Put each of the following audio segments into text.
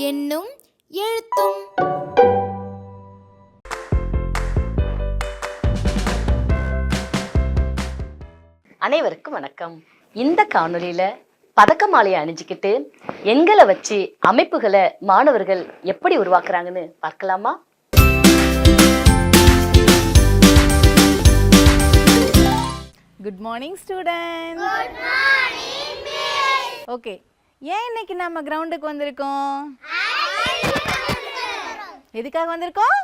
என்னும் எழுத்தும். அனைவருக்கும் வணக்கம். இந்த காணொளியில பதக்க மாலையை அணிஞ்சுக்கிட்டு எண்களை வச்சு அமைப்புகளை மாணவர்கள் எப்படி உருவாக்குறாங்கன்னு பார்க்கலாமா? குட் மார்னிங் ஸ்டூடெண்ட் ஓகே ஏன் இன்னைக்கு நம்ம கிரவுண்டுக்கு வந்திருக்கோம்? எதுக்காக வந்திருக்கோம்?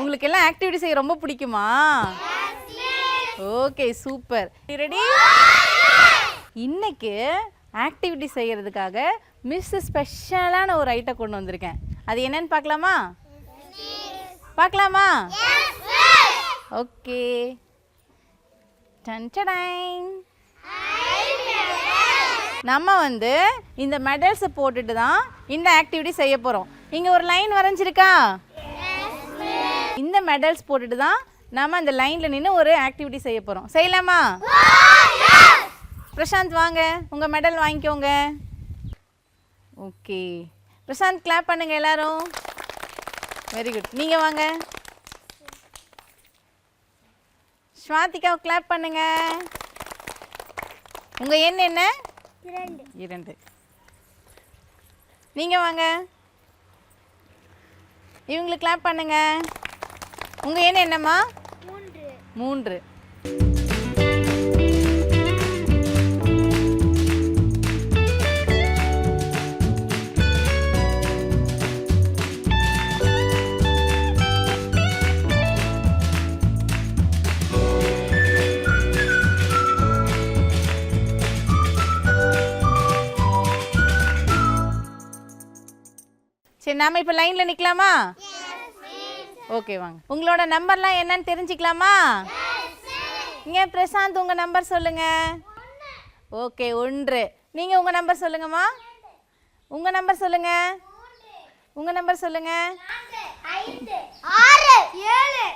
உங்களுக்கு எல்லாம் ஆக்டிவிட்டி செய்ய ரொம்ப பிடிக்குமா? Okay super. ரெடி இன்னைக்கு ஆக்டிவிட்டி செய்யறதுக்காக மிஸ் ஸ்பெஷலான ஒரு ஐட்டம் கொண்டு வந்திருக்கேன். அது என்னன்னு பார்க்கலாமா? பார்க்கலாமா? ஓகே. டன்டடைன் நம்ம வந்து இந்த மெடல்ஸை போட்டுட்டு தான் இந்த ஆக்டிவிட்டி செய்ய போகிறோம் இங்கே ஒரு லைன் வரைஞ்சிருக்கா? இந்த மெடல்ஸ் போட்டுட்டு தான் நம்ம அந்த லைனில் நின்று ஒரு ஆக்டிவிட்டி செய்ய போகிறோம் செய்யலாமா? பிரசாந்த் வாங்க. உங்கள் மெடல் வாங்கிக்கோங்க. ஓகே பிரசாந்த் கிளாப் பண்ணுங்க எல்லாரும். வெரி குட் நீங்கள் வாங்க. ஸ்வாதிகாவை கிளாப் பண்ணுங்க. உங்க எண் என்ன? இரண்டு. இரண்டு. நீங்க வாங்க. இவங்களுக்கு கிளாப் பண்ணுங்க. உங்க எண் என்னம்மா? மூன்று. சரி நாம இப்போ லைன்ல நிக்கலாமா? ஓகே வாங்க. உங்களோட நம்பர்லாம் என்னன்னு தெரிஞ்சுக்கலாமா? இங்கே பிரசாந்த் உங்கள் நம்பர் சொல்லுங்கள் ஓகே ஒன்று. நீங்கள் உங்கள் நம்பர் சொல்லுங்கம்மா. உங்கள் நம்பர் சொல்லுங்கள் உங்கள் நம்பர் சொல்லுங்கள் ஆறு ஏழு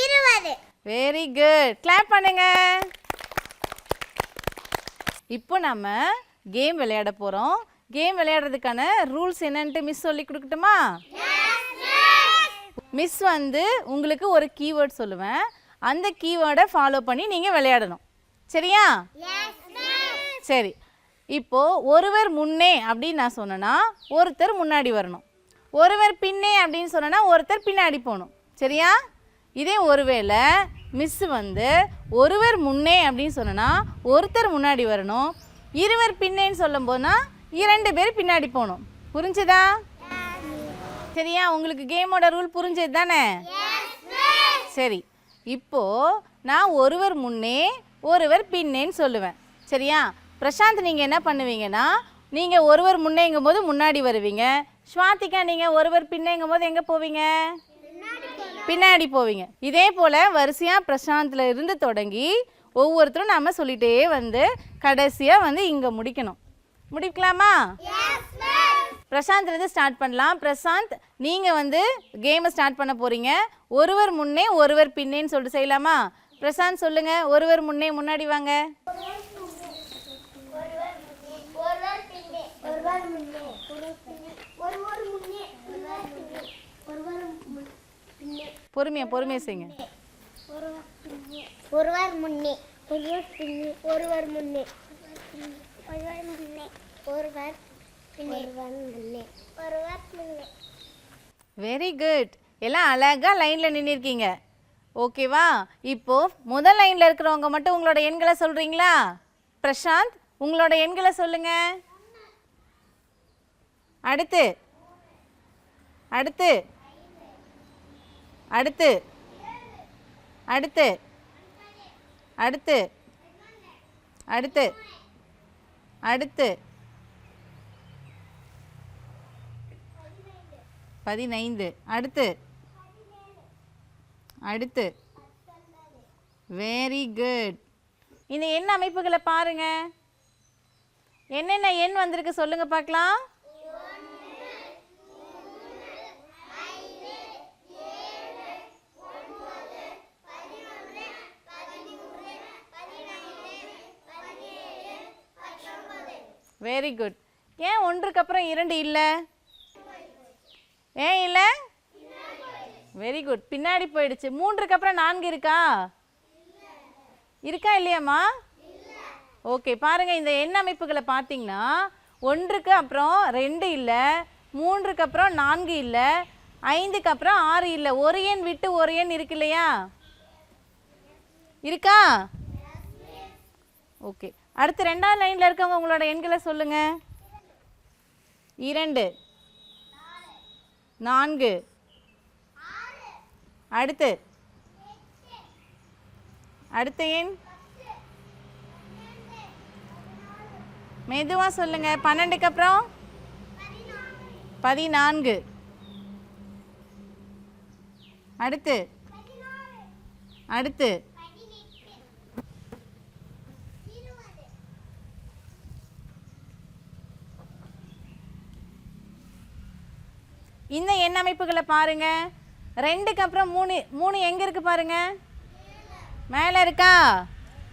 இருபது வெரி குட் கிளாப் பண்ணுங்க. இப்போ நம்ம கேம் விளையாட போகிறோம் கேம் விளையாடுறதுக்கான ரூல்ஸ் என்னன்ட்டு மிஸ் சொல்லி கொடுக்கட்டுமா? மிஸ் வந்து உங்களுக்கு ஒரு கீவேர்ட் சொல்லுவேன். அந்த கீவேர்டை ஃபாலோ பண்ணி நீங்கள் விளையாடணும். சரியா? சரி. இப்போ ஒருவர் முன்னே அப்படின்னு நான் சொன்னேன்னா ஒருத்தர் முன்னாடி வரணும். ஒருவர் பின்னே அப்படின்னு சொன்னேன்னா ஒருத்தர் பின்னாடி போகணும். சரியா? இதே ஒருவேளை மிஸ் வந்து ஒருவர் முன்னே அப்படின்னு சொன்னேன்னா ஒருத்தர் முன்னாடி வரணும். இருவர் பின்னேன்னு சொல்லும் போதுனா இரண்டு பேர் பின்னாடி போகணும். புரிஞ்சுதா? சரியா? உங்களுக்கு கேமோட ரூல் புரிஞ்சது தானே? சரி. இப்போ நான் ஒருவர் முன்னே ஒருவர் பின்னேன்னு சொல்லுவேன். சரியா? பிரசாந்த் நீங்கள் என்ன பண்ணுவீங்கன்னா நீங்கள் ஒருவர் முன்னேங்கும் போது முன்னாடி வருவீங்க. ஸ்வாதிகா நீங்கள் ஒருவர் பின்னேங்கும் போது எங்கே போவீங்க? பின்னாடி போவீங்க. இதே போல் வரிசையாக பிரசாந்தில் இருந்து தொடங்கி ஒவ்வொருத்தரும் நாம் சொல்லிகிட்டே வந்து கடைசியாக வந்து இங்கே முடிக்கணும். முடிக்கலாமா? பிரசாந்த்லேருந்து ஸ்டார்ட் பண்ணலாம். பிரசாந்த் நீங்கள் வந்து கேமை ஸ்டார்ட் பண்ண போகிறீங்க ஒருவர் முன்னே ஒருவர் பின்னேன்னு சொல்லிட்டு செய்யலாமா? பிரசாந்த் சொல்லுங்கள் ஒருவர் முன்னே முன்னாடி வாங்க. பொறுமையாக பொறுமையாக செய்யுங்க. ஒருவர் முன்னே ஒருவர் பின்னே ஒருவர் முன்னே ஒருவர் முன்னே. ஒருவர் பின்னே. ஒருவர் முன்னே ஒருவர் முன்னே வெரி குட் எல்லாம் அழகாக லைனில் நின்றுருக்கீங்க ஓகேவா இப்போ முதல் லைனில் இருக்கிறவங்க மட்டும் உங்களோட எண்களை சொல்கிறீங்களா பிரசாந்த் உங்களோட எண்களை சொல்லுங்க. அடுத்து. அடுத்து. அடுத்து. அடுத்து. அடுத்து. அடுத்து. அடுத்து. பதினைந்து. அடுத்து. அடுத்து. வெரி குட் இந்த எண் அமைப்புகளை பாருங்க? என்னென்ன எண் வந்திருக்கு சொல்லுங்க பார்க்கலாம். வெரி குட் ஏன் ஒன்றுக்கு அப்புறம் இரண்டு இல்லை? ஏன் இல்லை? வெரி குட் பின்னாடி போயிடுச்சு. மூன்றுக்கு அப்புறம் நான்கு இருக்கா? இருக்கா இல்லையாம்மா? ஓகே பாருங்கள் இந்த எண் அமைப்புகளை பார்த்தீங்கன்னா ஒன்றுக்கு அப்புறம் ரெண்டு இல்லை மூன்றுக்கு அப்புறம் நான்கு இல்லை ஐந்துக்கு அப்புறம் ஆறு இல்லை. ஒரு எண் விட்டு ஒரு எண் இருக்கு இல்லையா? இருக்கா? ஓகே அடுத்து ரெண்டாவது லைனில் இருக்கவங்க உங்களோட எண்களை சொல்லுங்கள் இரண்டு. நான்கு. அடுத்து. அடுத்த எண். மெதுவாக சொல்லுங்க. பன்னெண்டுக்கு அப்புறம்? பதினான்கு. அடுத்து. அடுத்து. இந்த பாருங்க. ரெண்டுக்கு அப்புறம் மூணு மூணு எங்கே இருக்கு பாருங்க? மேலே இருக்கா?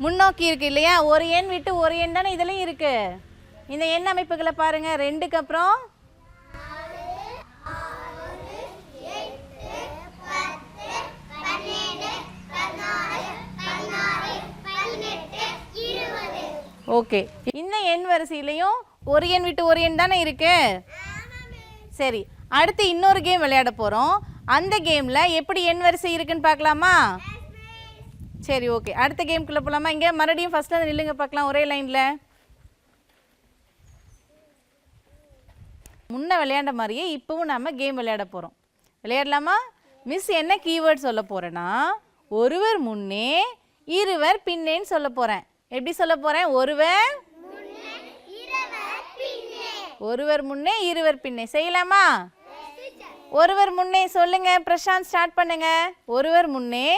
முன்னோக்கி இருக்கு இல்லையா? ஒரு எண் விட்டு ஒரு எண் தானே இதுலயும் இருக்கு. இந்த எண் அமைப்புகளை பாருங்க. ரெண்டுக்கு அப்புறம் ஓகே. இந்த எண் வரிசையிலையும் ஒரு எண் விட்டு ஒரு எண் தானே இருக்கு. சரி. அடுத்து இன்னொரு கேம் விளையாட போகிறோம் அந்த கேமில் எப்படி எண் வரிசை இருக்குன்னு பார்க்கலாமா? சரி ஓகே அடுத்த கேம்குள்ளே போகலாமா இங்கே மறுபடியும் ஃபஸ்ட்டு நில்லுங்க பார்க்கலாம். ஒரே லைனில் முன்ன விளையாண்ட மாதிரியே இப்போவும் நாம் கேம் விளையாட போகிறோம் விளையாடலாமா? மிஸ் என்ன கீவேர்ட் சொல்ல போகிறேன்னா ஒருவர் முன்னே இருவர் பின்னேன்னு சொல்ல போகிறேன் எப்படி சொல்ல போகிறேன் ஒருவர் ஒருவர் முன்னே இருவர் பின்னே. செய்யலாமா? ஒருவர் முன்னே சொல்லுங்க பிரசாந்த் ஸ்டார்ட் பண்ணுங்க. ஒருவர் முன்னே.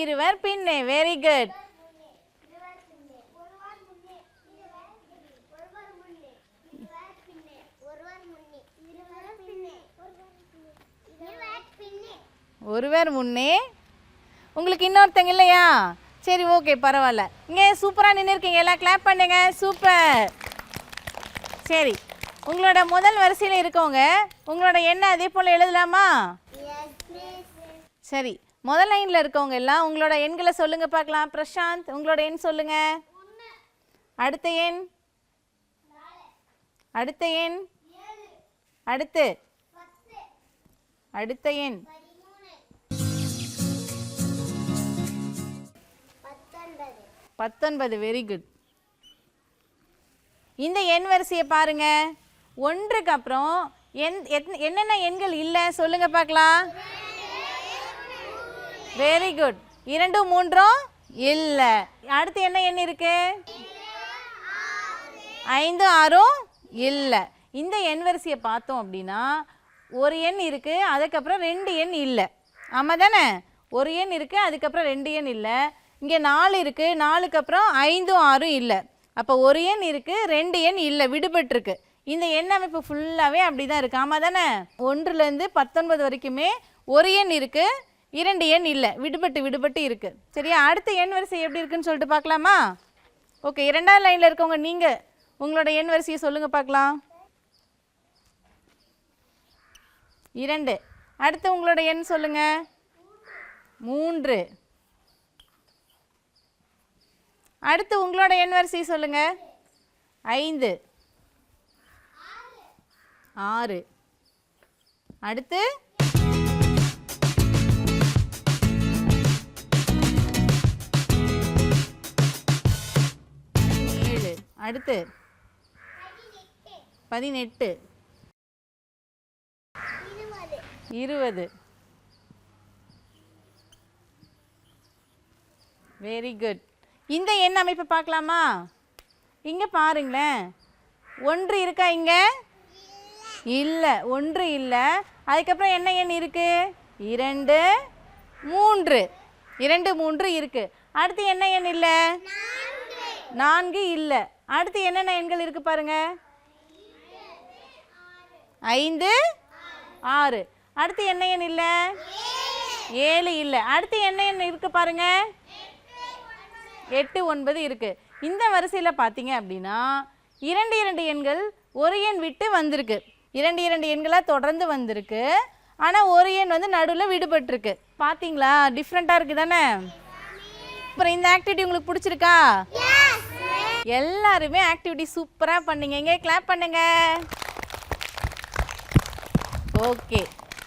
இருவர் பின்னே வெரி குட் ஒருவர் முன்னே. உங்களுக்கு இன்னொருத்தங்க இல்லையா? சரி ஓகே பரவாயில்ல. இங்கே சூப்பராக நின்றுருக்கீங்க எல்லாம் கிளாப் பண்ணுங்க. சூப்பர் சரி. உங்களோட முதல் வரிசையில் இருக்கவங்க உங்களோட எண்ணை அதே போல் எழுதலாமா? சரி முதல் லைனில் இருக்கவங்க எல்லாம் உங்களோட எண்களை சொல்லுங்க பார்க்கலாம். பிரசாந்த் உங்களோட எண் சொல்லுங்க. அடுத்த எண்? அடுத்த எண்? அடுத்து? அடுத்த எண்? பத்தொன்பது. வெரி குட் இந்த எண் வரிசையை பாருங்கள் ஒன்றுக்கு அப்புறம் என் எத்- என்னென்ன எண்கள் இல்லை? சொல்லுங்க பார்க்கலாம். வெரி குட் இரண்டும் மூன்றும் இல்லை. அடுத்து என்ன எண் இருக்கு? ஐந்து ஆறும் இல்லை. இந்த எண் வரிசையை பார்த்தோம் அப்படின்னா ஒரு எண் இருக்கு அதுக்கப்புறம் ரெண்டு எண் இல்லை. ஆமாம் தானே? ஒரு எண் இருக்குது அதுக்கப்புறம் ரெண்டு எண் இல்லை. இங்கே நாலு இருக்குது நாலுக்கு அப்புறம் ஐந்தும் ஆறும் இல்லை. அப்போ ஒரு எண் இருக்குது ரெண்டு எண் இல்லை விடுபட்டிருக்கு. இந்த எண் அமைப்பு ஃபுல்லாகவே அப்படி தான் இருக்குது ஆமாம் தானே ஒன்றுலேருந்து பத்தொன்பது வரைக்குமே ஒரு எண் இருக்குது இரண்டு எண் இல்லை. விடுபட்டு விடுபட்டு இருக்குது சரியா? அடுத்த எண் வரிசை எப்படி இருக்குன்னு சொல்லிட்டு பார்க்கலாமா? ஓகே இரண்டாவது லைனில் இருக்கவங்க நீங்கள் உங்களோட எண் வரிசையை சொல்லுங்கள் பார்க்கலாம். இரண்டு. அடுத்து உங்களோட எண் சொல்லுங்கள் மூன்று. அடுத்து உங்களோட எண் வரிசை சொல்லுங்கள் ஐந்து. ஆறு. அடுத்து? ஏழு. அடுத்து? பதினெட்டு. இருபது. வெரி குட் இந்த எண் அமைப்பை பார்க்கலாமா? இங்கே பாருங்களேன். ஒன்று இருக்கா இங்கே? இல்லை ஒன்று இல்லை. அதுக்கப்புறம் என்ன எண் இருக்குது இரண்டு மூன்று. இரண்டு மூன்று இருக்குது அடுத்து என்ன எண் இல்லை? நான்கு இல்லை. அடுத்து என்னென்ன எண்கள் இருக்குது பாருங்க? ஐந்து ஆறு. அடுத்து என்ன எண் இல்லை? ஏழு இல்லை. அடுத்து என்ன எண் இருக்குது பாருங்க? எட்டு ஒன்பது இருக்குது இந்த வரிசையில் பார்த்தீங்க அப்படின்னா இரண்டு இரண்டு எண்கள் ஒரு எண் விட்டு வந்திருக்கு. இரண்டு இரண்டு எண்களாக தொடர்ந்து வந்திருக்கு. ஆனால் ஒரு எண் வந்து நடுவில் விடுபட்டிருக்கு. பார்த்தீங்களா டிஃப்ரெண்ட்டாக இருக்குது தானே அப்புறம் இந்த ஆக்டிவிட்டி உங்களுக்கு பிடிச்சிருக்கா? எல்லாருமே ஆக்டிவிட்டி சூப்பராக பண்ணீங்க. எங்கே கிளாப் பண்ணுங்க. ஓகே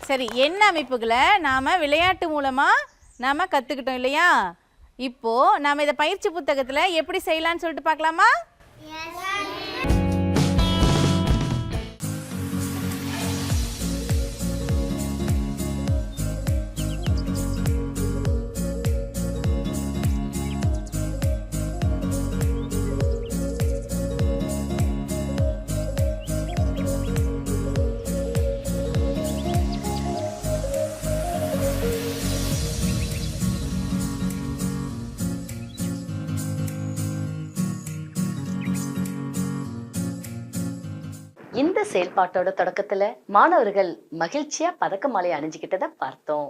சரி எண் அமைப்புகளை நாம் விளையாட்டு மூலமாக நாம் கற்றுக்கிட்டோம் இல்லையா? இப்போது நாம் இதை பயிற்சி புத்தகத்தில் எப்படி செய்யலான்னு சொல்லிட்டு பார்க்கலாமா? இந்த செயல்பாட்டோட தொடக்கத்துல மாணவர்கள் மகிழ்ச்சியா பதக்க மாலை அணிஞ்சுக்கிட்டதை பார்த்தோம்.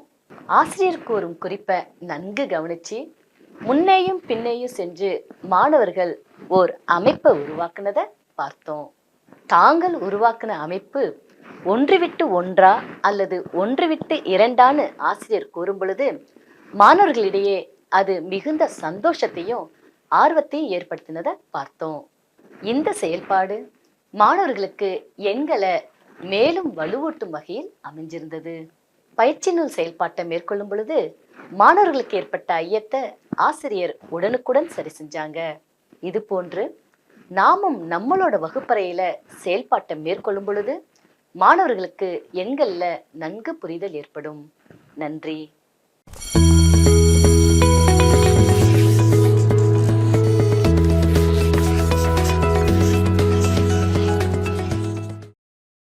ஆசிரியர் கூறும் குறிப்பை நன்கு கவனிச்சு முன்னேயும் பின்னேயும் சென்று மாணவர்கள் ஓர் அமைப்பை உருவாக்குனதை பார்த்தோம். தாங்கள் உருவாக்குன அமைப்பு ஒன்று விட்டு ஒன்றா அல்லது ஒன்று விட்டு இரண்டான்னு ஆசிரியர் கூறும் பொழுது மாணவர்களிடையே அது மிகுந்த சந்தோஷத்தையும் ஆர்வத்தையும் ஏற்படுத்தினதை பார்த்தோம். இந்த செயல்பாடு மாணவர்களுக்கு எண்களை மேலும் வலுவூட்டும் வகையில் அமைஞ்சிருந்தது. பயிற்சி நூல் செயல்பாட்டை மேற்கொள்ளும் பொழுது மாணவர்களுக்கு ஏற்பட்ட ஐயத்தை ஆசிரியர் உடனுக்குடன் சரி செஞ்சாங்க. இது போன்று நாமும் நம்மளோட வகுப்பறையில செயல்பாட்டை மேற்கொள்ளும் பொழுது மாணவர்களுக்கு எண்கள்ல நன்கு புரிதல் ஏற்படும். நன்றி.